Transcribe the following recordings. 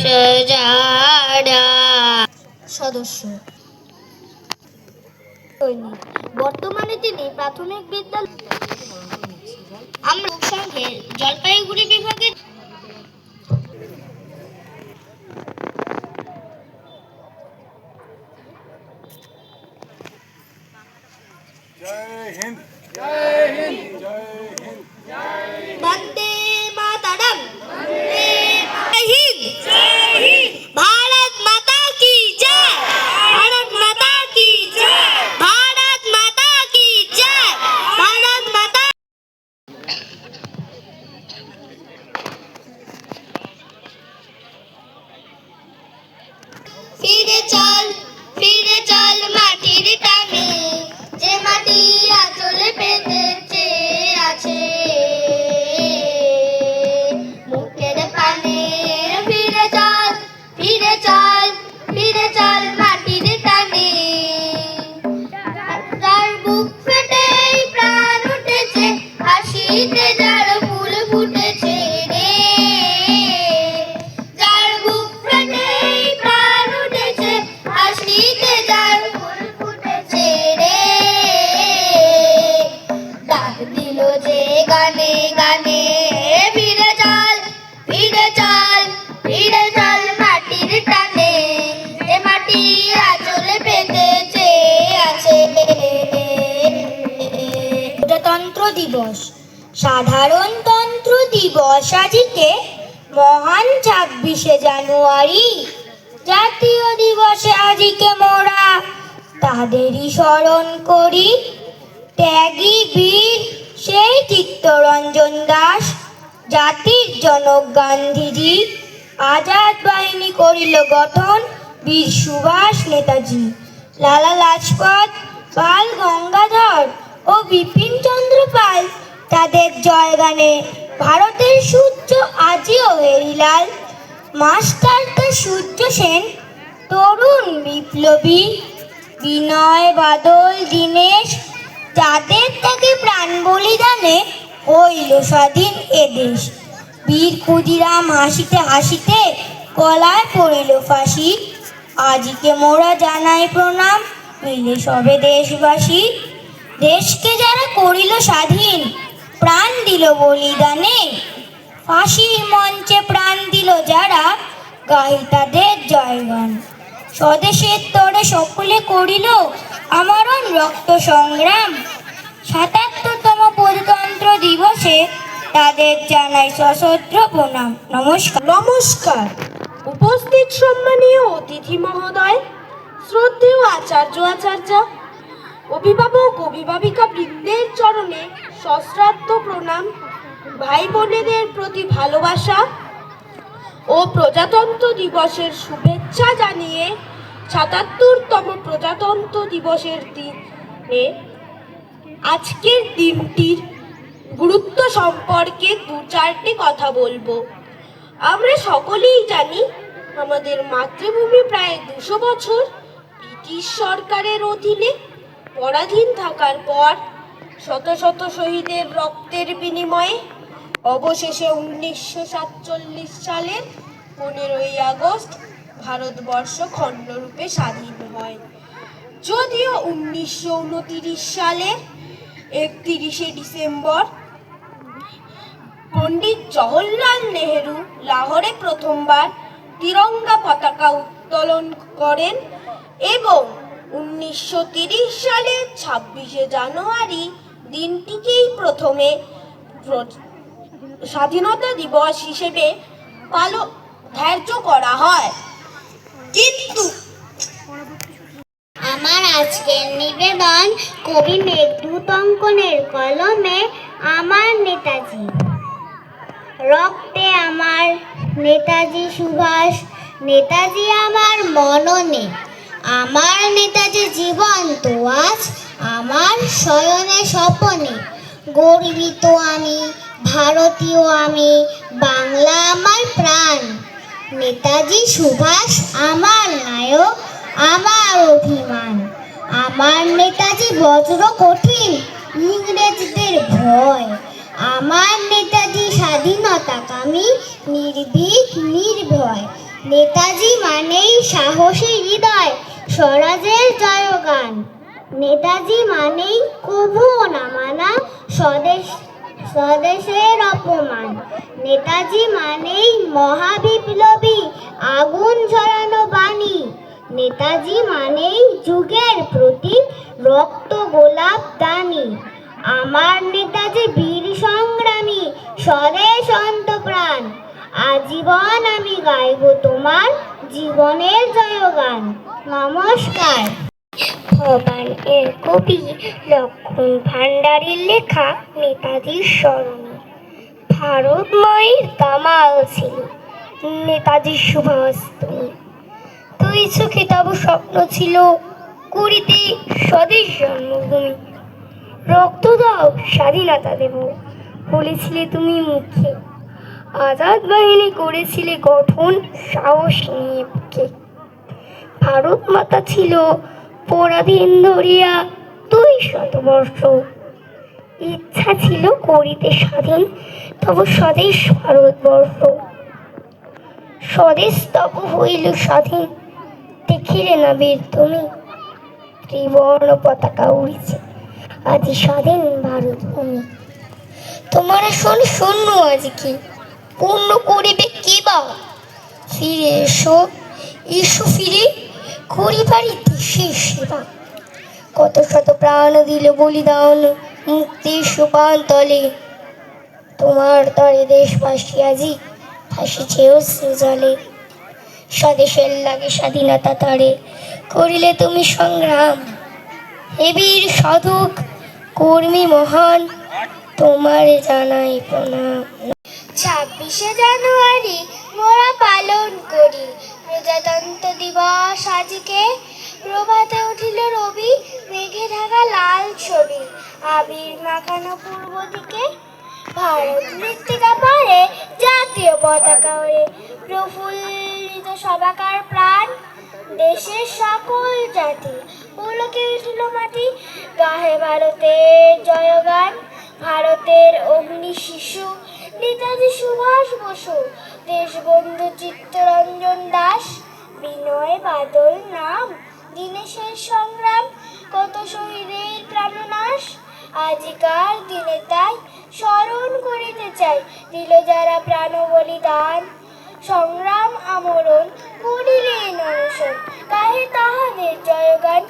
সে সদস্য। বর্তমানে তিনি প্রাথমিক বিদ্যালয় আমরা সঙ্গে জলপাইগুড়ি বিভাগের জয় হিন্দ। জয় হিন্দ। দিবস মহান ছাব্বিশে জানুয়ারি, জাতীয় দিবসে আজকে মোরা তাদেরই স্মরণ করি। ত্যাগী বীর সেই চিত্তরঞ্জন দাস, জাতির জনক গান্ধীজি। আজাদ বাহিনী করিল গঠন, বীর সুভাষ নেতাজি, লালা লাজপত, পাল গঙ্গাধর ও বিপিন চন্দ্র পাল তাদের জয়গানে ভারতের সূর্য আজিও হেরিলাল মাস্টার সূর্য সেন, তরুণ বিপ্লবী, বিনয় বাদল, দীনেশ, যাদের তাকে প্রাণ বলিদানে হইল স্বাধীন এদেশ বীর ক্ষুদিরাম হাসিতে হাসিতে কলায় পড়িল ফাঁসি। আজকে মোরা জানাই প্রণাম, মিলে সবে দেশবাসী। দেশকে যারা করিল স্বাধীন প্রাণ দিল বলিদানে। ফাঁসির মঞ্চে প্রাণ দিল যারা গাহি তাদের জয়গান। স্বদেশের তরে সকলে করিল আমারণ, রক্ত সংগ্রাম। সাতাত্তরতম প্রজাতন্ত্র দিবসে তাদের জানাই সশস্ত্র প্রণাম। নমস্কার। নমস্কার। উপস্থিত সম্মানীয় অতিথি মহোদয়, শ্রদ্ধেয় আচার্য আচার্য, অভিভাবক অভিভাবিকা বৃন্দের চরণে সশ্রাদ্ধ প্রণাম ভাই বোনেদের প্রতি ভালোবাসা ও প্রজাতন্ত্র দিবসের শুভেচ্ছা জানিয়ে সাতাত্তরতম প্রজাতন্ত্র দিবসের দিনে আজকের দিনটির গুরুত্ব সম্পর্কে দু চারটি কথা বলব। আমরা সকলেই জানি আমাদের মাতৃভূমি প্রায় দুশো বছর ব্রিটিশ সরকারের অধীনে পরাধীন থাকার পর শত শত শহীদের রক্তের বিনিময়ে অবশেষে উনিশশো সাতচল্লিশ সালের পনেরোই আগস্ট ভারতবর্ষ খণ্ডরূপে স্বাধীন হয়। যদিও উনিশশো উনতিরিশ সালের একত্রিশে ডিসেম্বর পণ্ডিত জওহরলাল নেহেরু লাহোরে প্রথমবার তিরঙ্গা পতাকা উত্তোলন করেন এবং উনিশশো সালের ছাব্বিশে জানুয়ারি দিনটিকেই প্রথমে স্বাধীনতা দিবস হিসেবে পালন ধার্য করা হয়। কিন্তু আমার আজকের নিবেদন কবি মেঘদূত অঙ্কনের কলমে আমার নেতাজি। রক্তে আমার নেতাজি সুভাষ, নেতাজি আমার মননে। আমার নেতাজি জীবন্ত আজ আমার শয়নে স্বপনে গর্বিত আমি, ভারতীয় আমি, বাংলা আমার প্রাণ। নেতাজি সুভাষ আমার নায়ক, আমার অভিমান। আমার নেতাজি বজ্র কঠিন, ইংরেজদের ভয়। আমার নেতাজি স্বাধীনতাকামী, নির্ভীক, নির্ভয়। নেতাজি মানেই সাহসী হৃদয়, স্বরাজের জয়গান। নেতাজি মানেই কভুও না মানা স্বদেশ, স্বদেশের অপমান। নেতাজি মানেই মহাবিপ্লবী, আগুন ঝরানো বাণী। নেতাজি মানেই যুগের প্রতি রক্ত গোলাপ দানি। আমার নেতাজি বীর সংগ্রামী, স্বদেশ অন্তপ্রাণ। আজীবন আমি গাইব তোমার জীবনের জয়গান। নমস্কার। ভবান এর কবি লক্ষণ ভান্ডারীর লেখা নেতাজির স্মরণে। ভারত মায়ের কামাল ছিল নেতাজি সুভাষ তুমি চোখে তব স্বপ্ন ছিল কুড়িতে স্বদেশ জন্মভূমি। রক্ত দাও স্বাধীনতা দেব, বলেছিলে তুমি মুখে। আজাদ বাহিনী করেছিলে গঠন, সাহস নিয়ে ভারত মাতা ছিল পরাধীন ধরিয়া দুই শতবর্ষ ইচ্ছা ছিল করিতে স্বাধীন, তব স্বদেশ ভারতবর্ষ। স্বদেশ তব হইল স্বাধীন, দেখিলে না বীর তুমি ত্রিবর্ণ পতাকা উড়িছে, আজি স্বাধীন ভারত ভূমি তোমার শোন, শূন্য আজ কি? পূর্ণ করিবে কি বা? ফিরে এসো এসো ফিরে। করিবারই দেশের সেবা। কত শত প্রাণ দিল বলিদান, মুক্তির সোপান তলে তোমার তরে দেশবাসী আজি ভাসিছে অশ্রু জলে। স্বদেশের লাগে স্বাধীনতা তরে করিলে তুমি সংগ্রাম। হে বীর সাধক, কর্মী মহান, তোমার জানাই প্রণাম। ছাব্বিশে জানুয়ারি মোরা পালন করি। প্রজাতন্ত্র দিবস আজকে প্রভাতে উঠিল রবি, মেঘে ঢাকা লাল ছবি। আবির মাখানো পূর্ব দিকে ভারত মৃত্তিকা পারে জাতীয় পতাকা ওড়ে। প্রফুল্লিত সবাকার প্রাণ দেশের সকল জাতি। পুলকে উঠিল মাটি, গাহে ভারতের জয়গান, ভারতের অগ্নি শিশু, নেতাজি সুভাষ বসু। দেশবন্ধু চিত্তরঞ্জন দাস, বিনয় বাদল নাম, দীনেশের সংগ্রাম, কত শহীদের প্রাণনাশ, আজিকার দিনে তাই স্মরণ করিতে চাই, দিল যারা প্রাণ বলিদান, সংগ্রাম আমরণ করিলেন অনশন কাহে তাহাদের জয়গান,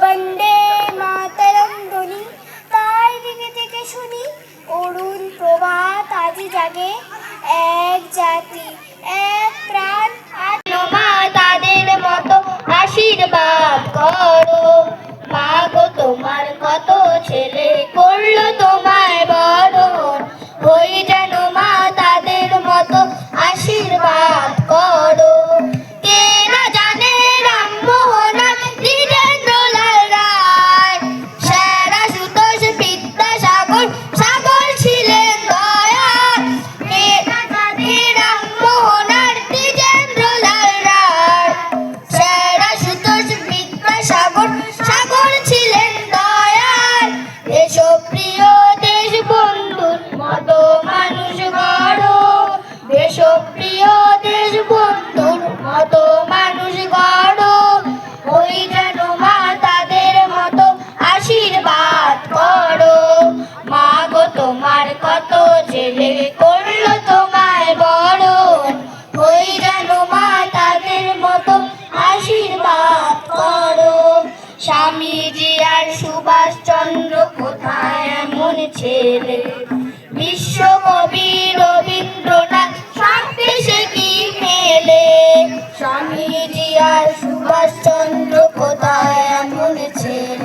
বন্দে মাতরম ধ্বনি, তাই দিকে থেকে শুনি অরুণ প্রভাত আজি জাগে এক জাতি এক প্রাণ কোথায় এমন ছেলে?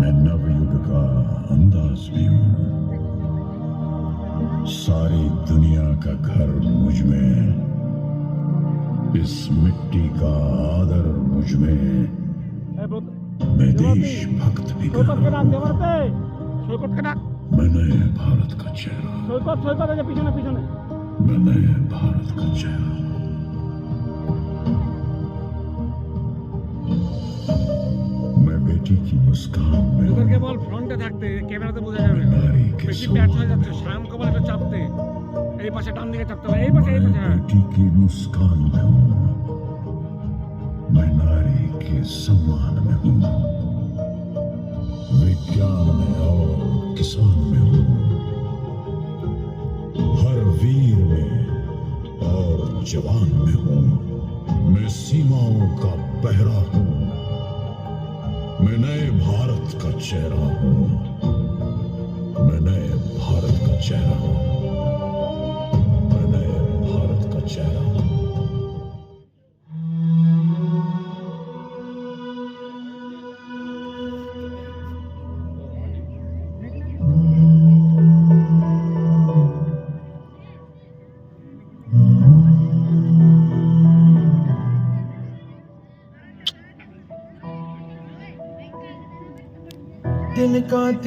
मैं नव युग का अंदाज भी हूँ सारी दुनिया का घर मुझमें इस मिट्टी का आदर मुझमें मैं देश भक्त भी मैं नए भारत का चेहरा मैं नए भारत का चेहरा। मैं बेटी की मुस्कान में ওদেরকে हूं বল ফ্রন্টে থাকতে ক্যামেরাতে বোঝা যাবে না नारी के বেশি ব্যাট হয়ে सम्मान যাচ্ছে শ্যাম কমল এটা চাপতে এই পাশে ডান দিকে চাপতে হবে এই পাশে এই मैं পাশে হ্যাঁ बेटी की मुस्कान में हूँ मैं नारी के सम्मान में हूँ विज्ञान में और किसान में हूँ हर वीर में और जवान में हूँ मैं सीमाओं का पहरा हूँ मैं नए भारत का चेहरा हूँ। मैं नए भारत का चेहरा हूँ।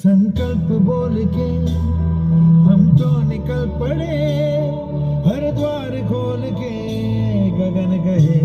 संकल्प बोल के हम तो निकल पड़े हर द्वार खोल के गगन गए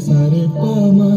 sare pa ma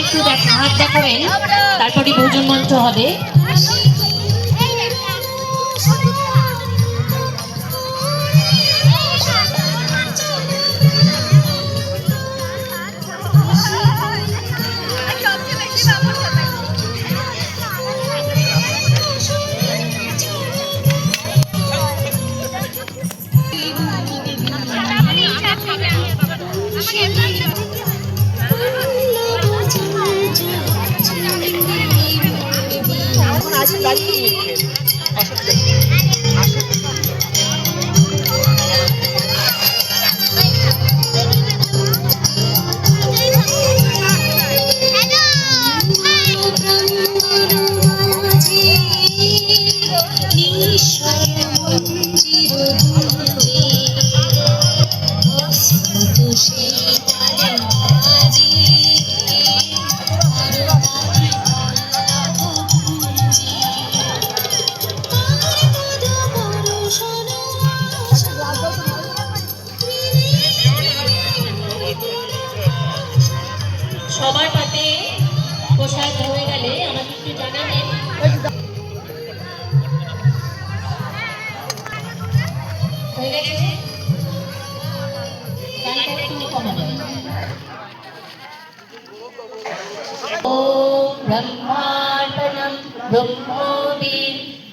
একটু দেখা হাত দেখাবেন। তারপরে ভোজন মঞ্চ হবে।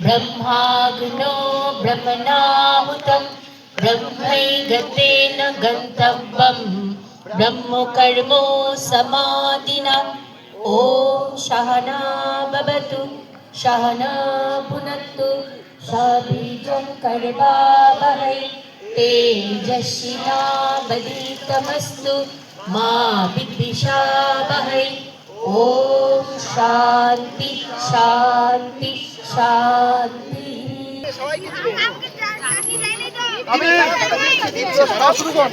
ब्रह्माग्नो ब्रह्मणाहुतं ब्रह्मैगतेन ब्रह्म ब्रह्मकर्मो समाधिना। ॐ सहना भवतु सहना पुनत्तु सबीजं कर्वावहै तेजस्विनावदीतमस्तु मा विद्विषावहै। ॐ शान्ति शान्ति। শান্তি। আমি শুরু কর